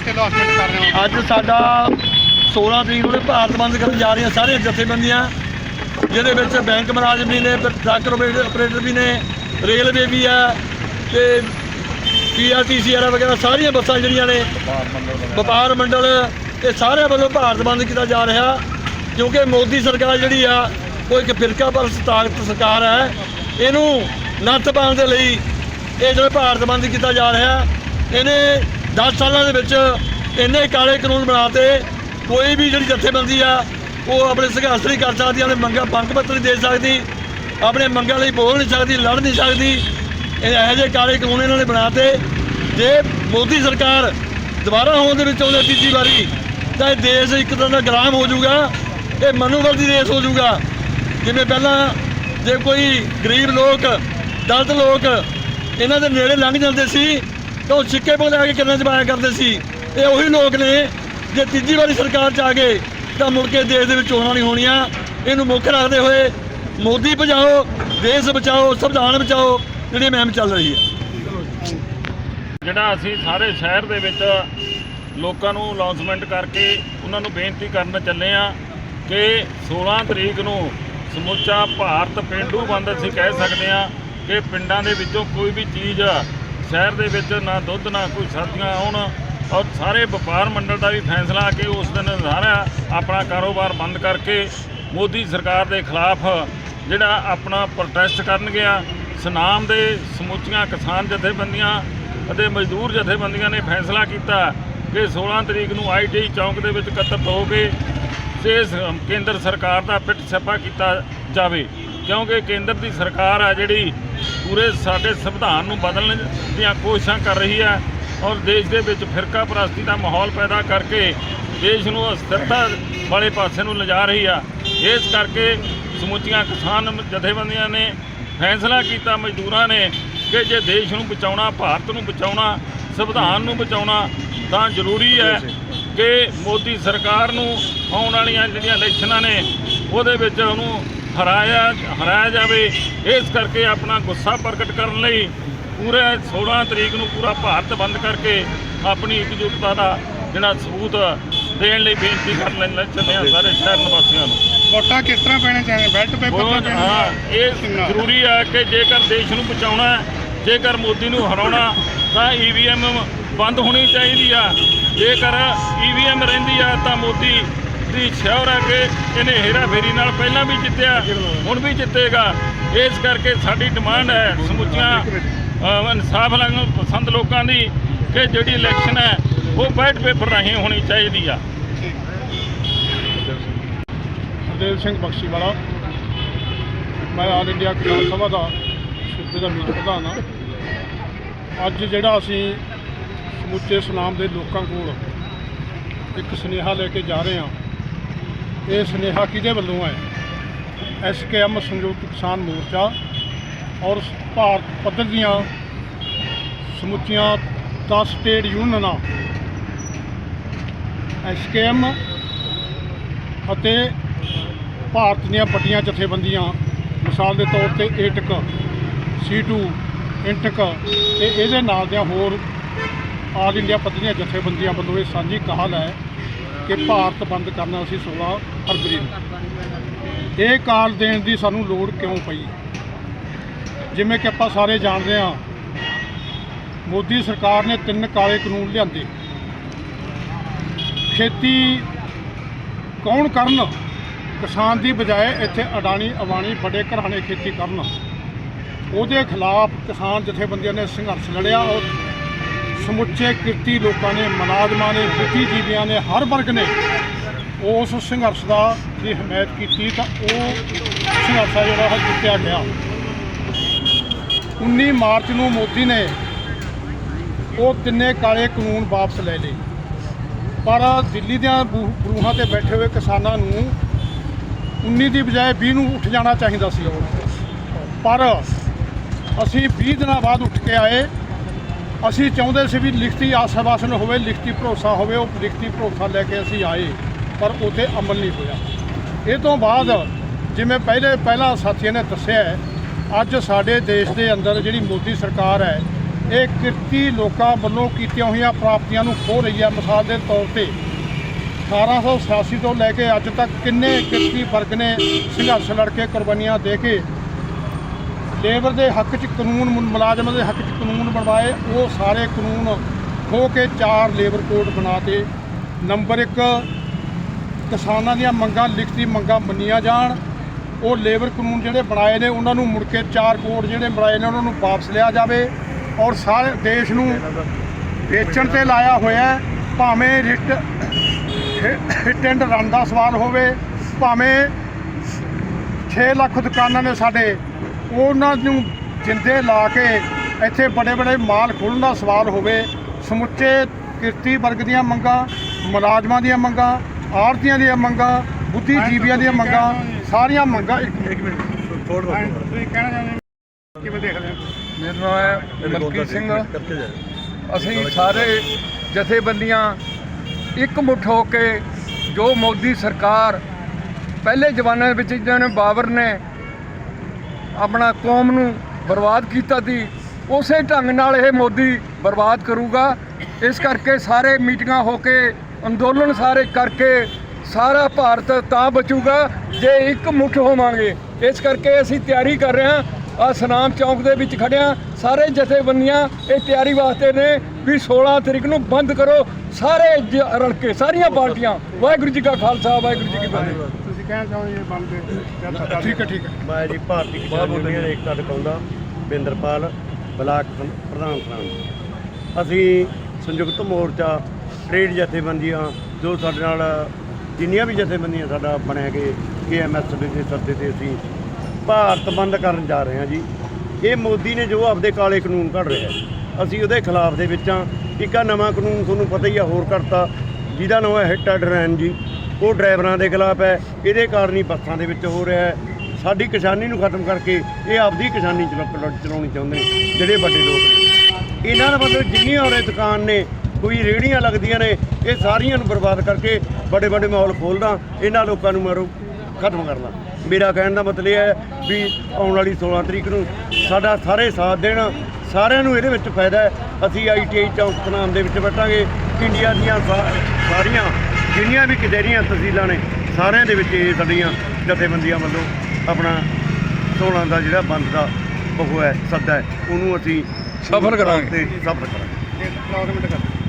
ਵਾਸਤੇ ਲੌਸਮੈਂਟ ਕਰ ਰਹੇ ਹੋ। ਅੱਜ ਸਾਡਾ 16 ਤਰੀਕ ਨੂੰ ਭਾਰਤ ਬੰਦ ਕਰਨ ਜਾ ਰਹੀਆਂ ਸਾਰੀਆਂ ਜਥੇਬੰਦੀਆਂ, ਜਿਹਦੇ ਵਿੱਚ ਬੈਂਕ ਮੁਲਾਜ਼ਮ ਵੀ ਨੇ, ਫਿਰ ਟਰੱਕ ਆਪਰੇਟਰ ਵੀ ਨੇ ਰੇਲਵੇ ਵੀ ਆ, ਤੇ ਪੀਆਰਟੀਸੀ ਵਾਲਾ ਵਗੈਰਾ ਸਾਰੀਆਂ ਬੱਸਾਂ ਜਿਹੜੀਆਂ ਨੇ, ਵਪਾਰ ਮੰਡਲ, ਇਹ ਸਾਰਿਆਂ ਵੱਲੋਂ ਭਾਰਤ ਬੰਦ ਕੀਤਾ ਜਾ ਰਿਹਾ, ਕਿਉਂਕਿ ਮੋਦੀ ਸਰਕਾਰ ਜਿਹੜੀ ਆ, ਉਹ ਇੱਕ ਫਿਰਕਾ ਪਰਸਤ ਤਾਕਤ ਸਰਕਾਰ ਹੈ, ਇਹਨੂੰ ਨੱਥ ਪਾਉਣ ਦੇ ਲਈ ਇਹ ਜਿਹੜਾ ਭਾਰਤ ਬੰਦ ਕੀਤਾ ਜਾ ਰਿਹਾ, ਇਹਨੇ 10 ਸਾਲਾਂ ਦੇ ਵਿੱਚ ਇੰਨੇ ਕਾਲੇ ਕਾਨੂੰਨ ਬਣਾਤੇ, ਕੋਈ ਵੀ ਜਿਹੜੀ ਜਥੇਬੰਦੀ ਆ, ਉਹ ਆਪਣੇ ਸੰਘਰਸ਼ ਨਹੀਂ ਕਰ ਸਕਦੀ, ਆਪਣੇ ਮੰਗਾਂ ਬੰਕ ਪੱਤਰ ਨਹੀਂ ਦੇ ਸਕਦੀ, ਆਪਣੇ ਮੰਗਾਂ ਲਈ ਬੋਲ ਨਹੀਂ ਸਕਦੀ, ਲੜ ਨਹੀਂ ਸਕਦੀ। ਇਹ ਇਹੋ ਜਿਹੇ ਕਾਲੇ ਕਾਨੂੰਨ ਇਹਨਾਂ ਨੇ ਬਣਾਤੇ। ਜੇ ਮੋਦੀ ਸਰਕਾਰ ਦੁਬਾਰਾ ਹੋਣ ਦੇ ਵਿੱਚ ਆਉਂਦੇ ਤੀਜੀ ਵਾਰੀ, ਤਾਂ ਇਹ ਦੇਸ਼ ਇੱਕ ਤਰ੍ਹਾਂ ਦਾ ਗੁਲਾਮ ਹੋ ਜਾਊਗਾ, ਇਹ ਮਨੂਵਰਤੀ ਦੇਸ਼ ਹੋ ਜਾਊਗਾ। ਜਿਵੇਂ ਪਹਿਲਾਂ ਜੇ ਕੋਈ ਗਰੀਬ ਲੋਕ, ਦਲਿਤ ਲੋਕ ਇਹਨਾਂ ਦੇ ਨੇੜੇ ਲੰਘ ਜਾਂਦੇ ਸੀ ਤਾਂ ਉਹ ਸਿੱਕੇ ਪਾ ਕੇ ਕਿੰਨਾਂ ਚ ਕਰਦੇ ਸੀ। ਇਹ ਉਹੀ ਲੋਕ ਨੇ, ਜੇ ਤੀਜੀ ਵਾਰੀ ਸਰਕਾਰ ਚ ਆ ਗਏ, ਤਾਂ ਮੁੜ ਕੇ ਦੇਸ਼ ਦੇ ਵਿੱਚ ਚੋਣਾਂ ਨਹੀਂ ਹੋਣੀਆਂ। ਇਹਨੂੰ ਮੁੱਖ ਰੱਖਦੇ ਹੋਏ ਮੋਦੀ ਬਚਾਓ ਦੇਸ਼ ਬਚਾਓ, ਸੰਵਿਧਾਨ ਬਚਾਓ, ਜਿਹੜੀ ਮੁਹਿੰਮ ਚੱਲ ਰਹੀ ਹੈ। ਜਿਹੜਾ ਅਸੀਂ ਸਾਰੇ ਸ਼ਹਿਰ ਦੇ ਵਿੱਚ ਲੋਕਾਂ ਨੂੰ ਅਨਾਉਂਸਮੈਂਟ ਕਰਕੇ ਉਹਨਾਂ ਨੂੰ ਬੇਨਤੀ ਕਰਨ ਚੱਲੇ ਆ ਕਿ 16 ਤਰੀਕ ਨੂੰ ਸਮੁੱਚਾ ਭਾਰਤ ਪਿੰਡੂ ਬੰਦ ਅਸੀਂ ਕਹਿ ਸਕਦੇ ਆ ਕਿ ਪਿੰਡਾਂ ਦੇ ਵਿੱਚੋਂ ਕੋਈ ਵੀ ਚੀਜ਼ ਸ਼ਹਿਰ ਦੇ ਵਿੱਚ ਨਾ ਦੁੱਧ, ਨਾ ਕੋਈ ਸਰਦੀਆਂ ਆਉਣ ਔਰ ਸਾਰੇ ਵਪਾਰ ਮੰਡਲ ਦਾ ਵੀ ਫੈਸਲਾ ਕਿ ਉਸ ਦਿਨ ਸਾਰਾ ਆਪਣਾ ਕਾਰੋਬਾਰ ਬੰਦ ਕਰਕੇ ਮੋਦੀ ਸਰਕਾਰ ਦੇ ਖਿਲਾਫ ਜਿਹੜਾ ਆਪਣਾ ਪ੍ਰੋਟੈਸਟ ਕਰਨਗੇ ਆ ਸੁਨਾਮ ਦੇ ਸਮੁੱਚੀਆਂ ਕਿਸਾਨ ਜਥੇਬੰਦੀਆਂ ਅਤੇ ਮਜ਼ਦੂਰ ਜਥੇਬੰਦੀਆਂ ਨੇ ਫੈਸਲਾ ਕੀਤਾ ਕਿ 16 ਤਰੀਕ ਨੂੰ ਆਈਟੀ ਚੌਂਕ ਦੇ ਵਿੱਚ ਇਕੱਤਰ ਹੋ ਕੇ ਤੇ ਕੇਂਦਰ ਸਰਕਾਰ ਦਾ ਪਿੱਟ ਛੱਪਾ ਕੀਤਾ ਜਾਵੇ। ਕਿਉਂਕਿ ਕੇਂਦਰ ਦੀ ਸਰਕਾਰ ਆ ਜਿਹੜੀ ਪੂਰੇ ਸਾਡੇ ਸੰਵਿਧਾਨ ਨੂੰ ਬਦਲਣ ਦੀਆਂ ਕੋਸ਼ਿਸ਼ਾਂ ਕਰ ਰਹੀ ਹੈ ਔਰ ਦੇਸ਼ ਦੇ ਵਿੱਚ ਫਿਰਕਾ ਪ੍ਰਸਤੀ ਦਾ ਮਾਹੌਲ ਪੈਦਾ ਕਰਕੇ ਦੇਸ਼ ਨੂੰ ਅਸਥਿਰਤਾ ਵਾਲੇ ਪਾਸੇ ਨੂੰ ਲਿਜਾ ਰਹੀ ਆ। ਇਸ ਕਰਕੇ ਸਮੁੱਚੀਆਂ ਕਿਸਾਨ ਜਥੇਬੰਦੀਆਂ ਨੇ ਫੈਸਲਾ ਕੀਤਾ ਮਜ਼ਦੂਰਾਂ ਨੇ ਕਿ ਜੇ ਦੇਸ਼ ਨੂੰ ਬਚਾਉਣਾ ਭਾਰਤ ਨੂੰ ਬਚਾਉਣਾ ਸੰਵਿਧਾਨ ਨੂੰ ਬਚਾਉਣਾ ਤਾਂ ਜ਼ਰੂਰੀ ਹੈ ਕਿ ਮੋਦੀ ਸਰਕਾਰ ਨੂੰ ਆਉਣ ਵਾਲੀਆਂ ਜਿਹੜੀਆਂ ਇਲੈਕਸ਼ਨਾਂ ਨੇ ਉਹਦੇ ਵਿੱਚ ਉਹਨੂੰ ਹਰਾਇਆ ਹਰਾਇਆ ਜਾਵੇ ਇਸ ਕਰਕੇ ਆਪਣਾ ਗੁੱਸਾ ਪ੍ਰਗਟ ਕਰਨ ਲਈ ਪੂਰੇ 16 ਤਰੀਕ ਨੂੰ ਪੂਰਾ ਭਾਰਤ ਬੰਦ ਕਰਕੇ ਆਪਣੀ ਇਕਜੁੱਟਤਾ ਦਾ ਜਿਹੜਾ ਸਬੂਤ ਦੇਣ ਲਈ ਬੇਨਤੀ ਕਰਨ ਲਈ ਚੱਲੇ ਹਾਂ ਸਾਰੇ ਸ਼ਹਿਰ ਨਿਵਾਸੀਆਂ ਨੂੰ। ਵੋਟਾਂ ਕਿਸ ਤਰ੍ਹਾਂ ਪੈਣੇ ਚਾਹੀਦੇ ਬੈਲਟ ਪੇਪਰ ਤੇ ਹਾਂ ਇਹ ਜ਼ਰੂਰੀ ਹੈ ਕਿ ਜੇਕਰ ਦੇਸ਼ ਨੂੰ ਬਚਾਉਣਾ ਹੈ, ਜੇਕਰ ਮੋਦੀ ਨੂੰ ਹਰਾਉਣਾ ਤਾਂ ਈਵੀਐਮ ਬੰਦ ਹੋਣੀ ਚਾਹੀਦੀ ਆ। ਜੇਕਰ ਈਵੀਐਮ ਰਹਿੰਦੀ ਆ ਤਾਂ ਮੋਦੀ ਦੀ ਸ਼ੌਰ ਹੈ ਕਿ ਇਹਨੇ ਹੇਰਾ ਫੇਰੀ ਨਾਲ ਪਹਿਲਾਂ ਵੀ ਜਿੱਤਿਆ, ਹੁਣ ਵੀ ਜਿੱਤੇਗਾ। ਇਸ ਕਰਕੇ ਸਾਡੀ ਡਿਮਾਂਡ ਹੈ ਸਮੁੱਚੀਆਂ ਇਨਸਾਫ ਲਾਂਘ, ਪਸੰਦ ਲੋਕਾਂ ਦੀ ਕਿ ਜਿਹੜੀ ਇਲੈਕਸ਼ਨ ਹੈ, ਉਹ ਬੈਟ ਪੇਪਰ ਰਾਹੀਂ ਹੋਣੀ ਚਾਹੀਦੀ ਆ। ਹਰਦੇਵ ਸਿੰਘ ਬਖਸ਼ੀ ਵਾਲਾ ਮੈਂ ਆਲ ਇੰਡੀਆ ਕਿਸਾਨ ਸਭਾ ਦਾ ਸੂਬੇ ਦਾ ਮੀਤ ਪ੍ਰਧਾਨ ਹਾਂ। ਅੱਜ ਜਿਹੜਾ ਅਸੀਂ ਸਮੁੱਚੇ ਸੁਨਾਮ ਦੇ ਲੋਕਾਂ ਕੋਲ ਇੱਕ ਸੁਨੇਹਾ ਲੈ ਕੇ ਜਾ ਰਹੇ ਹਾਂ ਇਹ ਸੁਨੇਹਾ ਕਿਹਦੇ ਵੱਲੋਂ ਹੈ? ਐਸਕੇਐਮ ਸੰਯੁਕਤ ਕਿਸਾਨ ਮੋਰਚਾ ਔਰ ਭਾਰਤ ਪੱਧਰ ਦੀਆਂ ਸਮੁੱਚੀਆਂ 10 ਸਟੇਟ ਯੂਨੀਅਨਾਂ। ਐਸਕੇਐਮ ਅਤੇ ਭਾਰਤ ਦੀਆਂ ਵੱਡੀਆਂ ਜਥੇਬੰਦੀਆਂ, ਮਿਸਾਲ ਦੇ ਤੌਰ ਤੇ ਏਟਕ C2 ਇੰਟਕ ਤੇ ਇਹਦੇ ਨਾਲ ਦੀਆਂ ਹੋਰ ਆਲ ਇੰਡੀਆ ਪੱਧਰੀਆਂ ਜਥੇਬੰਦੀਆਂ ਵੱਲੋਂ ਇਹ ਸਾਂਝੀ ਕਾਹਲ ਹੈ ਕਿ ਭਾਰਤ ਬੰਦ ਕਰਨਾ ਸੀ 16 ਫਰਵਰੀ ਨੂੰ। ਇਹ ਕਾਲ ਦੇਣ ਦੀ ਸਾਨੂੰ ਲੋੜ ਕਿਉਂ ਪਈ? ਜਿਵੇਂ ਕਿ ਆਪਾਂ ਸਾਰੇ ਜਾਣਦੇ ਹਾਂ, ਮੋਦੀ ਸਰਕਾਰ ਨੇ ਤਿੰਨ ਕਾਲੇ ਕਾਨੂੰਨ ਲਿਆਂਦੇ। ਖੇਤੀ ਕੌਣ ਕਰਨ? ਕਿਸਾਨ ਦੀ ਬਜਾਏ ਇੱਥੇ ਅਡਾਣੀ, ਅਵਾਣੀ, ਵੱਡੇ ਘਰਾਣੇ ਖੇਤੀ ਕਰਨ। ਉਹਦੇ ਖਿਲਾਫ ਕਿਸਾਨ ਜਥੇਬੰਦੀਆਂ ਨੇ ਸੰਘਰਸ਼ ਲੜਿਆ ਔਰ ਸਮੁੱਚੇ ਕਿਰਤੀ ਲੋਕਾਂ ਨੇ, ਮੁਲਾਜ਼ਮਾਂ ਨੇ, ਬੁੱਧੀਜੀਵੀਆਂ ਨੇ, ਹਰ ਵਰਗ ਨੇ ਉਸ ਸੰਘਰਸ਼ ਦਾ ਦੀ ਹਮਾਇਤ ਕੀਤੀ ਤਾਂ ਉਹ ਸੰਘਰਸ਼ ਆ ਜਿਹੜਾ ਉਹ ਜਿੱਤਿਆ ਗਿਆ। 19 ਮਾਰਚ ਨੂੰ ਮੋਦੀ ਨੇ ਉਹ ਤਿੰਨੇ ਕਾਲੇ ਕਾਨੂੰਨ ਵਾਪਸ ਲੈ ਲਏ। ਪਰ ਦਿੱਲੀ ਦੀਆਂ ਬੂ- ਬਰੂਹਾਂ ਤੇ ਬੈਠੇ ਹੋਏ ਕਿਸਾਨਾਂ ਨੂੰ 19 ਦੀ ਬਜਾਏ 20 ਨੂੰ ਉੱਠ ਜਾਣਾ ਚਾਹੀਦਾ ਸੀ। ਪਰ ਅਸੀਂ 20 ਦਿਨਾਂ ਬਾਅਦ ਉੱਠ ਕੇ ਆਏ। ਅਸੀਂ ਚਾਹੁੰਦੇ ਸੀ ਵੀ ਲਿਖਤੀ ਆਸ਼ਵਾਸਨ ਹੋਵੇ, ਲਿਖਤੀ ਭਰੋਸਾ ਹੋਵੇ, ਉਹ ਲਿਖਤੀ ਭਰੋਸਾ ਲੈ ਕੇ ਅਸੀਂ ਆਏ, ਪਰ ਉੱਥੇ ਅਮਲ ਨਹੀਂ ਹੋਇਆ। ਇਹ ਤੋਂ ਬਾਅਦ ਜਿਵੇਂ ਪਹਿਲੇ, ਪਹਿਲਾਂ ਸਾਥੀਆਂ ਨੇ ਦੱਸਿਆ ਅੱਜ ਸਾਡੇ ਦੇਸ਼ ਦੇ ਅੰਦਰ ਜਿਹੜੀ ਮੋਦੀ ਸਰਕਾਰ ਹੈ, ਇਹ ਕਿਰਤੀ ਲੋਕਾਂ ਵੱਲੋਂ ਕੀਤੀਆਂ ਹੋਈਆਂ ਪ੍ਰਾਪਤੀਆਂ ਨੂੰ ਖੋਹ ਰਹੀ ਹੈ। ਮਿਸਾਲ ਦੇ ਤੌਰ ਤੇ 1886 ਤੋਂ ਲੈ ਕੇ ਅੱਜ ਤੱਕ ਕਿੰਨੇ ਕਿਰਤੀ ਵਰਗ ਨੇ ਸੰਘਰਸ਼ ਲੜ ਕੇ ਕੁਰਬਾਨੀਆਂ ਦੇ ਕੇ ਲੇਬਰ ਦੇ ਹੱਕ 'ਚ ਕਾਨੂੰਨ ਮੁ- ਮੁਲਾਜ਼ਮਾਂ ਦੇ ਹੱਕ 'ਚ ਕਾਨੂੰਨ ਬਣਵਾਏ, ਉਹ ਸਾਰੇ ਕਾਨੂੰਨ ਖੋ ਕੇ ਚਾਰ ਲੇਬਰ ਕੋਡ ਬਣਾਤੇ ਨੰਬਰ 1 ਕਿਸਾਨਾਂ ਦੀਆਂ ਮੰਗਾਂ ਲਿਖਤੀ ਮੰਗਾਂ ਮੰਨੀਆਂ ਜਾਣ, ਉਹ ਲੇਬਰ ਕਾਨੂੰਨ ਜਿਹੜੇ ਬਣਾਏ ਨੇ, ਉਹਨਾਂ ਨੂੰ ਮੁੜ ਕੇ ਚਾਰ ਕੋਡ ਜਿਹੜੇ ਬਣਾਏ ਨੇ, ਉਹਨਾਂ ਨੂੰ ਵਾਪਸ ਲਿਆ ਜਾਵੇ, ਔਰ ਸਾਰੇ ਦੇਸ਼ ਨੂੰ ਵੇਚਣ ਤੇ ਲਾਇਆ ਹੋਇਆ ਭਾਵੇਂ ਰਿਟ ਹਿੱਟ ਐਂਡ ਰਨ ਦਾ ਸਵਾਲ ਹੋਵੇ, ਭਾਵੇਂ 6 ਲੱਖ ਦੁਕਾਨਾਂ ਨੇ ਸਾਡੇ ਉਹਨਾਂ ਨੂੰ ਜਿੰਦੇ ਲਾ ਕੇ ਇੱਥੇ ਬੜੇ ਬੜੇ ਮਾਲ ਖੋਲ੍ਹਣ ਦਾ ਸਵਾਲ ਹੋਵੇ ਸਮੁੱਚੇ ਕਿਰਤੀ ਵਰਗ ਦੀਆਂ ਮੰਗਾਂ ਮੁਲਾਜ਼ਮਾਂ ਦੀਆਂ ਮੰਗਾਂ ਆੜਤੀਆਂ ਦੀਆਂ ਮੰਗਾਂ ਬੁੱਧੀਜੀਵੀਆਂ ਦੀਆਂ ਮੰਗਾਂ ਸਾਰੀਆਂ ਮੰਗਾਂ ਇੱਕ ਮਿੰਟ। ਥੋੜ ਤੁਸੀਂ ਕਹਿਣਾ ਚਾਹੁੰਦੇ ਹੋ? ਕਿਵੇਂ ਦੇਖਦੇ ਹੋ? ਮੇਰਾ ਨਾਮ ਹੈ ਮਲਕੀ ਸਿੰਘ। ਅਸੀਂ ਸਾਰੇ ਜਥੇਬੰਦੀਆਂ ਇੱਕ ਮੁੱਠ ਹੋ ਕੇ ਜੋ ਮੋਦੀ ਸਰਕਾਰ ਪਹਿਲੇ ਜ਼ਮਾਨੇ ਵਿੱਚ ਜਿਹਨਾਂ ਨੇ ਬਾਬਰ ਨੇ ਆਪਣਾ ਕੌਮ ਨੂੰ ਬਰਬਾਦ ਕੀਤਾ ਸੀ, ਉਸੇ ਢੰਗ ਨਾਲ ਇਹ ਮੋਦੀ ਬਰਬਾਦ ਕਰੂਗਾ। ਇਸ ਕਰਕੇ ਸਾਰੇ ਮੀਟਿੰਗਾਂ ਹੋ ਕੇ, ਅੰਦੋਲਨ ਸਾਰੇ ਕਰਕੇ ਸਾਰਾ ਭਾਰਤ ਤਾਂ ਬਚੂਗਾ, ਜੇ ਇੱਕ ਮੁੱਠ ਹੋਵਾਂਗੇ। ਇਸ ਕਰਕੇ ਅਸੀਂ ਤਿਆਰੀ ਕਰ ਰਹੇ ਹਾਂ। ਆ ਸਨਾਮ ਚੌਂਕ ਦੇ ਵਿੱਚ ਖੜਿਆ ਸਾਰੇ ਜਥੇਬੰਦੀਆਂ ਇਹ ਤਿਆਰੀ ਵਾਸਤੇ ਨੇ ਵੀ 16 ਤਰੀਕ ਨੂੰ ਬੰਦ ਕਰੋ। ਸਾਰੇ ਜ- ਰਲ ਕੇ ਸਾਰੀਆਂ ਪਾਰਟੀਆਂ। ਵਾਹਿਗੁਰੂ ਜੀ ਕਾ ਖਾਲਸਾ ਵਾਹਿਗੁਰੂ ਜੀ ਕੀ ਫਤਿਹ। ਤੁਸੀਂ ਕਹਿਣਾ ਚਾਹੁੰਦੇ ਹੋ ਬੰਦ ਦੇ ਠੀਕ ਹੈ ਠੀਕ ਹੈ। ਮੈਂ ਜੀ ਭਾਰਤੀ ਕਿਸਾਨ ਯੂਨੀਅਨ ਏਕਤਾ ਟਿਕਾਉਂਦਾ ਬਿੰਦਰਪਾਲ ਬਲਾਕ ਪ੍ਰਧਾਨ ਸਰਾਂ ਅਸੀਂ ਸੰਯੁਕਤ ਮੋਰਚਾ ਟ੍ਰੇਡ ਜਥੇਬੰਦੀਆਂ ਜੋ ਸਾਡੇ ਨਾਲ ਜਿੰਨੀਆਂ ਵੀ ਜਥੇਬੰਦੀਆਂ ਸਾਡਾ ਬਣਿਆ ਕਿ ਕੇਐਮਐਸ ਦੇ ਸੱਦੇ ਤੇ ਅਸੀਂ ਭਾਰਤ ਬੰਦ ਕਰਨ ਜਾ ਰਹੇ ਹਾਂ ਜੀ। ਇਹ ਮੋਦੀ ਨੇ ਜੋ ਆਪਦੇ ਕਾਲੇ ਕਾਨੂੰਨ ਘੜ ਰਿਹਾ ਹੈ, ਅਸੀਂ ਉਹਦੇ ਖਿਲਾਫ ਦੇ ਵਿੱਚ ਹਾਂ। ਇੱਕ ਆ ਨਵਾਂ ਕਾਨੂੰਨ ਤੁਹਾਨੂੰ ਪਤਾ ਹੀ ਆ, ਹੋਰ ਕਰਤਾ। ਜਿਹਦਾ ਨਾਮ ਹੈ ਹਿੱਟ ਐਂਡ ਜੀ। ਉਹ ਡਰਾਈਵਰਾਂ ਦੇ ਖਿਲਾਫ ਹੈ। ਇਹਦੇ ਕਾਰਨ ਹੀ ਬੱਸਾਂ ਦੇ ਵਿੱਚ ਹੋ ਰਿਹਾ ਹੈ। ਸਾਡੀ ਕਿਸਾਨੀ ਨੂੰ ਖਤਮ ਕਰਕੇ ਇਹ ਆਪਦੀ ਕਿਸਾਨੀ ਚਲਾ- ਚਲਾਉਣੀ ਚਾਹੁੰਦੇ ਨੇ, ਜਿਹੜੇ ਵੱਡੇ ਲੋਕ ਨੇ। ਇਹਨਾਂ ਦਾ ਮਤਲਬ ਜਿੰਨੀਆਂ ਉਹਨੇ ਦੁਕਾਨ ਨੇ, ਕੋਈ ਰੇਹੜੀਆਂ ਲੱਗਦੀਆਂ ਨੇ, ਇਹ ਸਾਰੀਆਂ ਨੂੰ ਬਰਬਾਦ ਕਰਕੇ ਵੱਡੇ ਵੱਡੇ ਮਾਹੌਲ ਖੋਲਦਾ ਇਹਨਾਂ ਲੋਕਾਂ ਨੂੰ ਮਾਰੋ, ਖਤਮ ਕਰਨਾ। ਮੇਰਾ ਕਹਿਣ ਦਾ ਮਤਲਬ ਇਹ ਹੈ ਵੀ ਆਉਣ ਵਾਲੀ 16 ਤਰੀਕ ਨੂੰ ਸਾਡਾ ਸਾਰੇ ਸਾਥ ਦੇਣ। ਸਾਰਿਆਂ ਨੂੰ ਇਹਦੇ ਵਿੱਚ ਫਾਇਦਾ ਹੈ। ਅਸੀਂ ਆਈਟੀਆਈ ਚੌਂਕ ਸਨਾਮ ਦੇ ਵਿੱਚ ਬੈਠਾਂਗੇ। ਇੰਡੀਆ ਦੀਆਂ ਸਾਰੀਆਂ ਜਿੰਨੀਆਂ ਵੀ ਕਚਹਿਰੀਆਂ ਤਹਿਸੀਲਾਂ ਨੇ ਸਾਰਿਆਂ ਦੇ ਵਿੱਚ ਇਹ ਸਾਡੀਆਂ ਜਥੇਬੰਦੀਆਂ ਵੱਲੋਂ ਆਪਣਾ 16 ਦਾ ਜਿਹੜਾ ਬੰਦ ਦਾ ਉਹ ਹੈ ਸੱਦਾ ਹੈ। ਉਹਨੂੰ ਅਸੀਂ ਸਫਲ ਕਰਾਂਗੇ। ਸਫਲ ਕਰਾਂਗੇ। ਅਨਾਉਂਸਮੈਂਟ